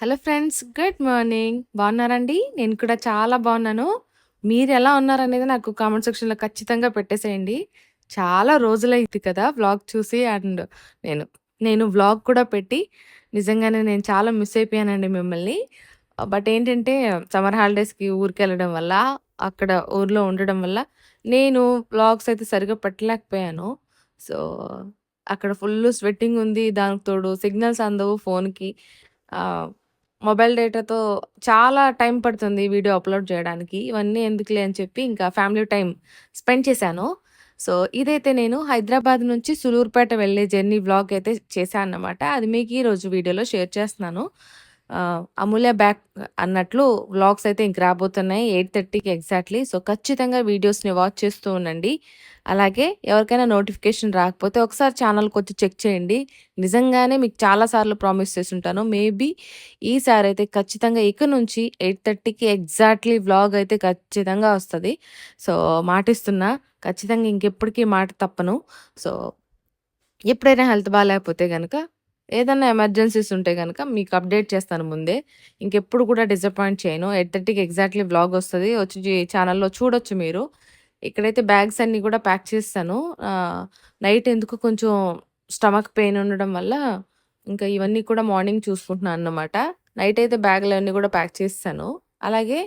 Hello friends good morning. బాగున్నారండి? నేను కూడా చాలా బాగున్నాను. మీరు ఎలా ఉన్నారనేది నాకు కామెంట్ సెక్షన్లో ఖచ్చితంగా పెట్టేసేయండి. చాలా రోజులైంది కదా వ్లాగ్ చూసి అండ్ నేను నేను వ్లాగ్ కూడా పెట్టి నిజంగానే నేను చాలా మిస్ అయిపోయానండి మిమ్మల్ని. బట్ ఏంటంటే సమ్మర్ హాలిడేస్కి ఊరికి వెళ్ళడం వల్ల అక్కడ ఊర్లో ఉండడం వల్ల నేను వ్లాగ్స్ అయితే సరిగ్గా పెట్టలేకపోయాను. సో అక్కడ ఫుల్ స్వెట్టింగ్ ఉంది. దానికి తోడు సిగ్నల్స్ అందవు ఫోన్కి. మొబైల్ డేటాతో చాలా టైం పడుతుంది వీడియో అప్లోడ్ చేయడానికి. ఇవన్నీ ఎందుకులే అని చెప్పి ఇంకా ఫ్యామిలీ టైం స్పెండ్ చేశాను. సో ఇదైతే నేను హైదరాబాద్ నుంచి సులూరుపేట వెళ్ళే జర్నీ బ్లాగ్ అయితే చేశాను అన్నమాట అది మీకు ఈరోజు వీడియోలో షేర్ చేస్తున్నాను. అమూల్య బ్యాక్ అన్నట్లు వ్లాగ్స్ అయితే ఇంక రాబోతున్నాయి ఎయిట్ థర్టీకి ఎగ్జాక్ట్లీ సో ఖచ్చితంగా వీడియోస్ని వాచ్ చేస్తూ ఉండండి. అలాగే ఎవరికైనా నోటిఫికేషన్ రాకపోతే ఒకసారి ఛానల్కి వచ్చి చెక్ చేయండి. నిజంగానే మీకు చాలాసార్లు ప్రామిస్ చేసి ఉంటాను మేబీ ఈసారి అయితే ఖచ్చితంగా ఇక నుంచి ఎయిట్ థర్టీకి ఎగ్జాక్ట్లీ వ్లాగ్ అయితే ఖచ్చితంగా వస్తుంది. సో మాటిస్తున్నా ఖచ్చితంగా ఇంకెప్పటికీ మాట తప్పను. సో ఎప్పుడైనా హెల్త్ బాగాలేకపోతే కనుక ఏదైనా ఎమర్జెన్సీస్ ఉంటే కనుక మీకు అప్డేట్ చేస్తాను ముందే. ఇంకెప్పుడు కూడా డిసప్పాయింట్ చేయను. ఎయిట్ థర్టీకి ఎగ్జాక్ట్లీ బ్లాగ్ వస్తుంది. వచ్చి ఛానల్లో చూడొచ్చు మీరు. ఇక్కడైతే బ్యాగ్స్ అన్నీ కూడా ప్యాక్ చేస్తాను. నైట్ ఎందుకు కొంచెం స్టమక్ పెయిన్ ఉండడం వల్ల ఇంకా ఇవన్నీ కూడా మార్నింగ్ చూసుకుంటున్నాను అన్నమాట. నైట్ అయితే బ్యాగ్లు అన్నీ కూడా ప్యాక్ చేస్తాను. అలాగే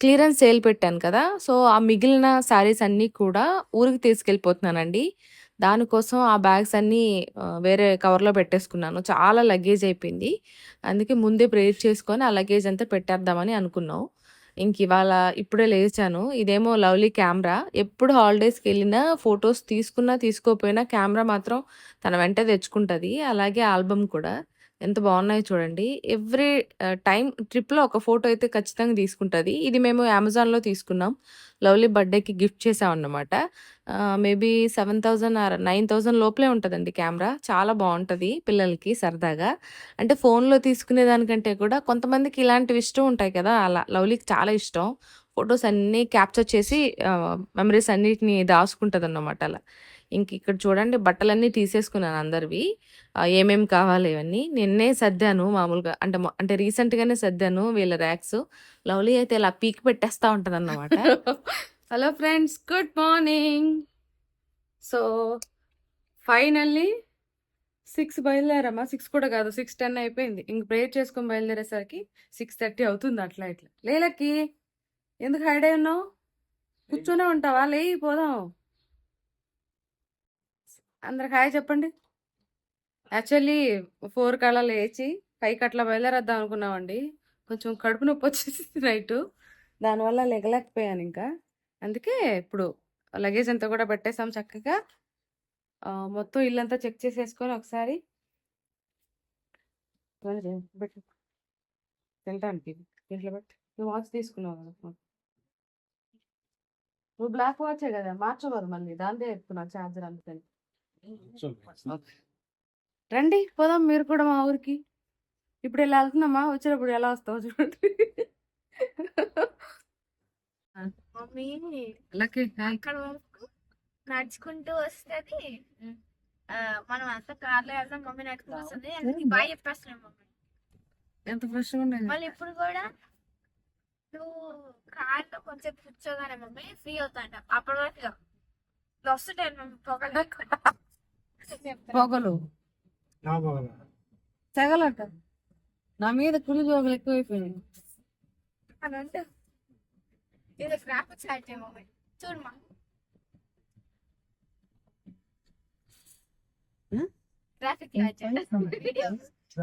క్లియరెన్స్ సేల్ పెట్టాను కదా. సో ఆ మిగిలిన శారీస్ అన్నీ కూడా ఊరికి తీసుకెళ్ళిపోతున్నానండి. దానికోసం ఆ బ్యాగ్స్ అన్నీ వేరే కవర్లో పెట్టేసుకున్నాను. చాలా లగేజ్ అయిపోయింది. అందుకే ముందే ప్రేర్ చేసుకొని ఆ లగేజ్ అంతా పెట్టేద్దామని అనుకున్నాం. ఇంక ఇవాళ ఇప్పుడే లేచాను. ఇదేమో లవ్లీ కెమెరా. ఎప్పుడు హాలిడేస్కి వెళ్ళినా ఫొటోస్ తీసుకున్నా తీసుకోపోయినా కెమెరా మాత్రం తన వెంట తెచ్చుకుంటుంది. అలాగే ఆల్బమ్ కూడా. ఎంత బాగున్నాయో చూడండి. ఎవ్రీ టైం ట్రిప్లో ఒక ఫోటో అయితే ఖచ్చితంగా తీసుకుంటుంది. ఇది మేము అమెజాన్లో తీసుకున్నాం. లవ్లీ బర్త్డేకి గిఫ్ట్ చేసాం అన్నమాట maybe seven thousand or nine thousand లోపలే ఉంటుందండి కెమెరా. చాలా బాగుంటుంది పిల్లలకి సరదాగా. అంటే ఫోన్లో తీసుకునే దానికంటే కూడా కొంతమందికి ఇలాంటివి ఇష్టం ఉంటాయి కదా అలా లవ్లీకి చాలా ఇష్టం. ఫొటోస్ అన్నీ క్యాప్చర్ చేసి మెమరీస్ అన్నిటిని దాచుకుంటుంది అన్నమాట అలా. ఇంక ఇక్కడ చూడండి బట్టలన్నీ తీసేసుకున్నాను అందరివి. ఆ, ఏమేం కావాలి ఇవన్నీ. నిన్నే సర్దాను మామూలుగా అంటే అంటే రీసెంట్ గానే సర్దాను వీళ్ళ ర్యాక్స్ లవ్లీ అయితే ఇలా పీక్ పెట్టేస్తా ఉంటది అన్నమాట hello friends good morning. So finally six బయలుదేరమ్మా six కూడా కాదు సిక్స్ టెన్ అయిపోయింది. ఇంక ప్రేయర్ చేసుకొని బయలుదేరేసరికి సిక్స్ థర్టీ అవుతుంది అట్లా ఇట్లా. లేలకి ఎందుకు హైడ్ అయి ఉన్నావు? కూర్చొనే ఉంటావా? లేయి పోదాం. అందరికి హాయ్ చెప్పండి. యాక్చువల్లీ ఫోర్ కల్లా లేచి పైకి అట్లా బయలుదేరేద్దాం అనుకున్నామండి. కొంచెం కడుపు నొప్పి వచ్చేసింది నైట్. దానివల్ల లెగలేకపోయాను ఇంకా. అందుకే ఇప్పుడు లగేజ్ అంతా కూడా పెట్టేసాం చక్కగా. మొత్తం ఇల్లంతా చెక్ చేసేసుకొని ఒకసారి ఇవన్నీ పెట్టు. తినటానికి దీంట్లో నువ్వు వాచ్ తీసుకున్నావు కదా నువ్వు బ్లాక్ వాచే కదా మార్చబోదు మళ్ళీ. దాందే చెప్తున్నావు ఛార్జర్ అందుకని. రండి పోదాం మీరు కూడా మా ఊరికి. ఇప్పుడు ఇలా వెళ్తున్నామా? వచ్చేటప్పుడు ఎలా వస్తావు చూడండి. Mummy Lucky hi. అక్కడ వరకు నడుచుకుంటూ వస్తుంది మనం అంతా కార్లో వెళ్దాం మమ్మీ నడుచుకుంటూ వస్తుంది. బాగా చెప్పేస్తున్నాం మమ్మీ. ఎంత ఫ్రెష్గా ఉండేది మళ్ళీ ఇప్పుడు కూడా నువ్వు కార్లో కొంచెం కూర్చోగానే మమ్మీ ఫ్రీ అవుతాంట అప్పటి వరకు వస్తుంటాయి మమ్మీ పొగలు పొగలు. తెగలట. నా మీద కులి జోగులు ఎక్కువైపోయినాయి.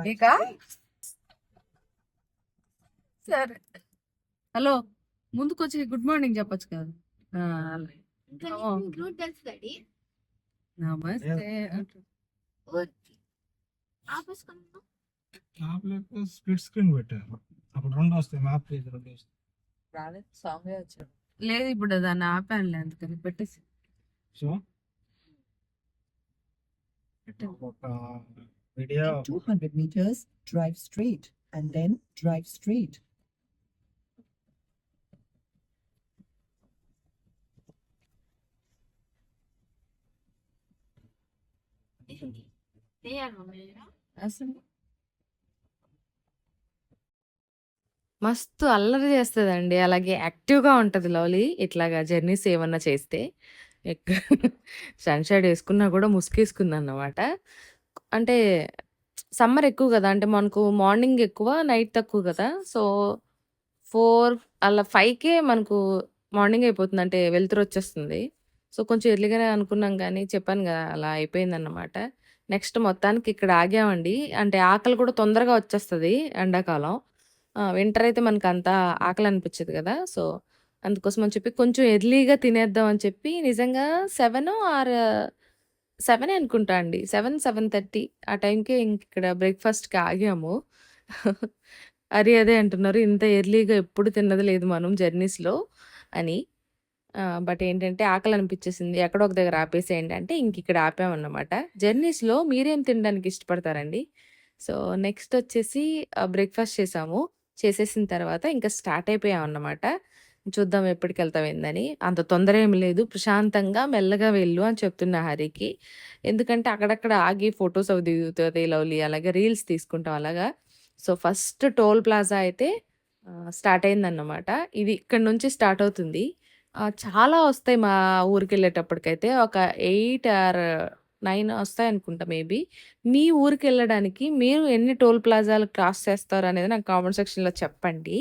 ఇక? సరే. హలో ముందుకు వచ్చి గుడ్ మార్నింగ్ చెప్పొచ్చు కదా. నమస్తే కొన్నా మ్యాప్ స్ప్లిట్ స్క్రీన్ పెట్టారు అప్పుడు రెండు వస్తాయి మ్యాప్ లేదు రెండు వస్తాయి సాంగ్ వచ్చాడు లేదు ఇప్పుడు దాన్ని ఆపానులే అందుకని పెట్టేసి. సో ఒక video In 200 meters, drive straight and then drive straight. చేయాలి మమ్మీ అసలు మస్తు అల్లరి చేస్తదండి. అలాగే యాక్టివ్‌గా ఉంటది లవ్లీ. ఇట్లాగా జర్నీస్ ఏమన్నా చేస్తే. ఎక్ సన్ షేడ్ ఏసుకున్నా గూడా ముసుగేసుకుందన్నమాట. అంటే సమ్మర్ ఎక్కువ గదా! అంటే మనకు మార్నింగ్ ఎక్కువ, నైట్ తక్కువ గదా! సో 4 అలా 5కే మనకు మార్నింగ్ అయిపోతుంది. అంటే వెలుతురొచ్చేస్తుంది. సో కొంచెం ఎర్లీగానే అనుకున్నాం కానీ చెప్పాను కదా అలా అయిపోయిందన్నమాట. నెక్స్ట్ మొత్తానికి ఇక్కడ ఆగామండి. అంటే ఆకలి కూడా తొందరగా వచ్చేస్తుంది ఎండాకాలం. వింటర్ అయితే మనకు అంతా ఆకలి అనిపించదు కదా సో అందుకోసం అని చెప్పి కొంచెం ఎర్లీగా తినేద్దాం అని చెప్పి నిజంగా సెవెన్ ఆర్ సెవెన్ అనుకుంటా అండి. 7, 7:30 ఆ టైంకే ఇంకిక్కడ బ్రేక్‌ఫాస్ట్‌కి ఆగాము. అరే! అదే అంటున్నారు. ఇంత ఎర్లీగా ఎప్పుడు తిన్నది లేదు మనం జర్నీస్‌లో అని. బట్ ఏంటంటే ఆకలి అనిపించేసింది. ఎక్కడో ఒక దగ్గర ఆపేసేయండి అంటే ఇంకిక్కడ ఆపామన్నమాట. జర్నీస్‌లో మీరేం తినడానికి ఇష్టపడతారండి? సో నెక్స్ట్ వచ్చేసి బ్రేక్‌ఫాస్ట్ చేసాము. చేసేసిన తర్వాత ఇంకా స్టార్ట్ అయిపోయామన్నమాట. చూద్దాం ఎప్పటికి వెళ్తాం ఏందని. అంత తొందర ఏమి లేదు. ప్రశాంతంగా మెల్లగా వెళ్ళు అని చెప్తున్నా హరికి. ఎందుకంటే అక్కడక్కడ ఆగి ఫొటోస్ అవి దిగుతుంది లవ్లీ. అలాగే రీల్స్ తీసుకుంటాం అలాగా. సో ఫస్ట్ టోల్ ప్లాజా అయితే స్టార్ట్ అయిందన్నమాట. ఇది ఇక్కడి నుంచి స్టార్ట్ అవుతుంది. చాలా వస్తాయి మా ఊరికెళ్ళేటప్పటికైతే. ఒక 8 ఆర్ 9 వస్తాయనుకుంటా మేబీ. మీ ఊరికెళ్ళడానికి మీరు ఎన్ని టోల్ ప్లాజాలు క్రాస్ చేస్తారు అనేది నాకు కామెంట్ సెక్షన్‌లో చెప్పండి.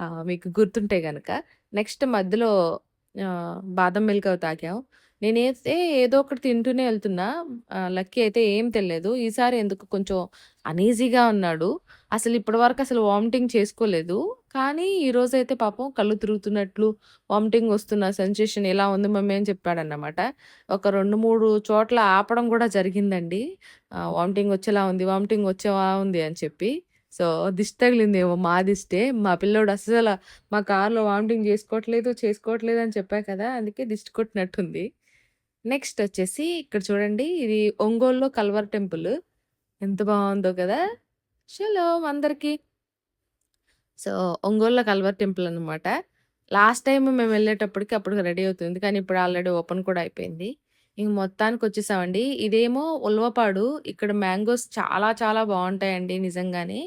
ఆహ్, మీకు గుర్తుంటే గనక. నెక్స్ట్ మధ్యలో ఆహ్, బాదం మిల్క్ అవి తాగాం. నేనైతే ఏదో ఒకటి తింటూనే ఎళ్తున్నా. ఆహ్, లక్కీ అయితే ఏం తినలేదు. ఈసారి ఎందుకో కొంచెం అనీజీగా ఉన్నాడు. అసలు ఇప్పటి వరకు అసలు వామిటింగ్ చేసుకోలేదు. కానీ ఈరోజైతే పాపం కళ్ళు తిరుగుతున్నట్లు, వామిటింగ్ వస్తున్న సెన్సేషన్ ఎలా ఉంది మమ్మీ అని చెప్పాడన్నమాట. ఒక 2, 3 చోట్ల ఆపడం కూడా జరిగిందండి. వామిటింగ్ వచ్చేలా ఉంది, వామిటింగ్ వచ్చేలా ఉంది అని చెప్పి. సో దిష్టి తగిలిందేమో మా దిష్టే. మా పిల్లోడు అసలు మా కార్‌లో వామిటింగ్ చేసుకోవట్లేదు, చేసుకోవట్లేదు అని చెప్పా కదా! అందుకే దిష్టి కొట్టినట్టుంది. నెక్స్ట్ వచ్చేసి ఇక్కడ చూడండి ఇది ఒంగోలులో కల్వర్ టెంపుల్. ఎంత బాగుందో కదా! చలో అందరికి. సో ఒంగోలులో కల్వర్ టెంపుల్ అనమాట లాస్ట్ టైం మేము వెళ్ళేటప్పటికి అప్పుడు రెడీ అవుతుంది. కానీ ఇప్పుడు ఆల్రెడీ ఓపెన్ కూడా అయిపోయింది. ఇంక మొత్తానికి వచ్చేసామండి. ఇదేమో ఉలవపాడు. ఇక్కడ మ్యాంగోస్ చాలా చాలా బాగుంటాయండి నిజంగానే.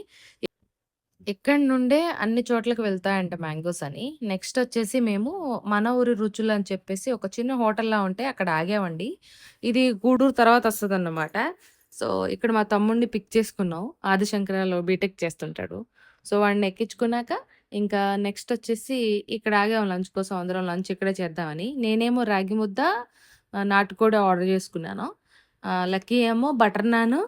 ఇక్కడి నుండే అన్ని చోట్లకి వెళ్తాయంట మ్యాంగోస్ అని. నెక్స్ట్ వచ్చేసి మేము మన ఊరి రుచులు అని చెప్పేసి ఒక చిన్న హోటల్‌లా ఉంటే అక్కడ ఆగామండి. ఇది గూడూరు తర్వాత వస్తదన్నమాట. సో ఇక్కడ మా తమ్ముడిని పిక్ చేసుకున్నాం. ఆదిశంకరాలో బీటెక్ చేస్తుంటాడు. సో వాడిని ఎక్కించుకున్నాక ఇంకా నెక్స్ట్ వచ్చేసి ఇక్కడ ఆగాము లంచ్ కోసం అందరం లంచ్ ఇక్కడే చేద్దామని. నేనేమో రాగి ముద్ద, నాటుకోడి ఆర్డర్ చేసుకున్నాను. లక్కీ ఏమో బటర్ నాన్,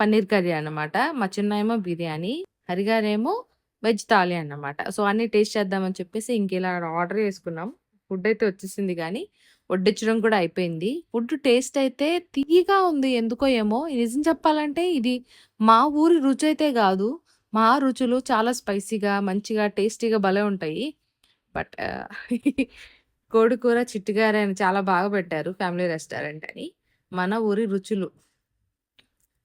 పన్నీర్ కర్రీ అన్నమాట. మా చిన్న ఏమో బిర్యానీ, హరిగారేమో వెజ్ థాలీ అన్నమాట. సో అన్నీ టేస్ట్ చేద్దామని చెప్పేసి ఇంకెలా ఆర్డర్ చేసుకున్నాం. ఫుడ్ అయితే వచ్చేసింది కానీ వడ్డించడం కూడా అయిపోయింది. ఫుడ్ టేస్ట్ అయితే తియ్యగా ఉంది ఎందుకో ఏమో. నిజం చెప్పాలంటే ఇది మా ఊరి రుచి అయితే కాదు మా రుచులు చాలా స్పైసీగా, మంచిగా, టేస్టీగా భలే ఉంటాయి. బట్ కోడి కూర చిట్టిగారె అని చాలా బాగా పెట్టారు. ఫ్యామిలీ రెస్టారెంట్ అని. మన ఊరి రుచులు.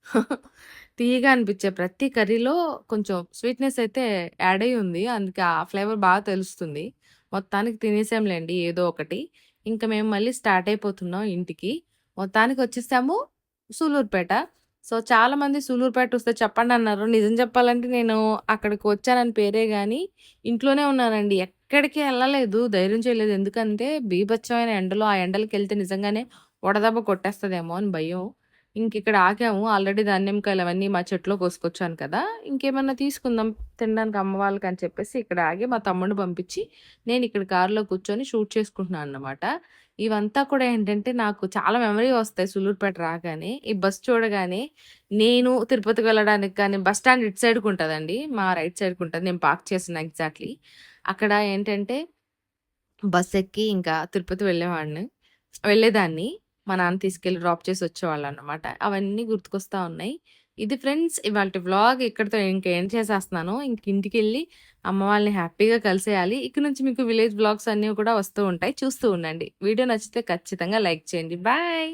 తియ్యగా అనిపించే ప్రతి కర్రీలో కొంచెం స్వీట్‌నెస్ అయితే యాడ్ అయి ఉంది. అందుకే ఆ ఫ్లేవర్ బాగా తెలుస్తుంది. మొత్తానికి తినేసాంలేండి ఏదో ఒకటి. ఇంక మేము మళ్ళీ స్టార్ట్ అయిపోతున్నాం ఇంటికి. మొత్తానికి వచ్చేసాము సూలూరుపేట. సో చాలామంది సూలూరుపేట వస్తే చెప్పండి అన్నారు నిజం చెప్పాలంటే నేను అక్కడికి వచ్చానని పేరే కానీ ఇంట్లోనే ఉన్నానండి. ఎక్కడికి వెళ్ళలేదు ధైర్యం చేయలేదు. ఎందుకంటే బీభత్సమైన ఎండలో ఆ ఎండలకి వెళ్తే నిజంగానే వడదెబ్బ కొట్టేస్తుందేమో అని భయం. ఇంకిక్కడ ఆగాము. ఆల్రెడీ దానిమ్మకాయలు అవన్నీ మా చెట్లో కోసుకొచ్చాను కదా! ఇంకేమన్నా తీసుకుందాం తినడానికి అమ్మ వాళ్ళకి అని చెప్పేసి ఇక్కడ ఆగి మా తమ్ముడిని పంపించి నేను ఇక్కడ కారులో కూర్చొని షూట్ చేసుకుంటున్నాను అన్నమాట. ఇవంతా కూడా ఏంటంటే నాకు చాలా మెమరీ వస్తాయి సులూరుపేట రాగానే. ఈ బస్ చూడగానే నేను తిరుపతికి వెళ్ళడానికి కానీ బస్ స్టాండ్ ఇటు సైడ్‌కి ఉంటుందండి మా రైట్ సైడ్‌కి ఉంటుంది నేను పార్క్ చేసిన ఎగ్జాక్ట్‌లీ. అక్కడ ఏంటంటే బస్ ఎక్కి ఇంకా తిరుపతి వెళ్ళేవాడిని. వెళ్ళేదాన్ని. మా నాన్న తీసుకెళ్ళి డ్రాప్ చేసి వచ్చేవాళ్ళన్నమాట. అవన్నీ గుర్తుకొస్తూ ఉన్నాయి. ఇది ఫ్రెండ్స్ ఇవాళ వ్లాగ్ ఇక్కడితో ఇంక ఎండ్ చేసేస్తున్నాను. ఇంక ఇంటికెళ్ళి అమ్మ వాళ్ళని హ్యాపీగా కలిసేయాలి. ఇక్కడ నుంచి మీకు విలేజ్ వ్లాగ్స్ అన్నీ కూడా వస్తూ ఉంటాయి. చూస్తూ ఉండండి. వీడియో నచ్చితే ఖచ్చితంగా లైక్ చేయండి. బాయ్.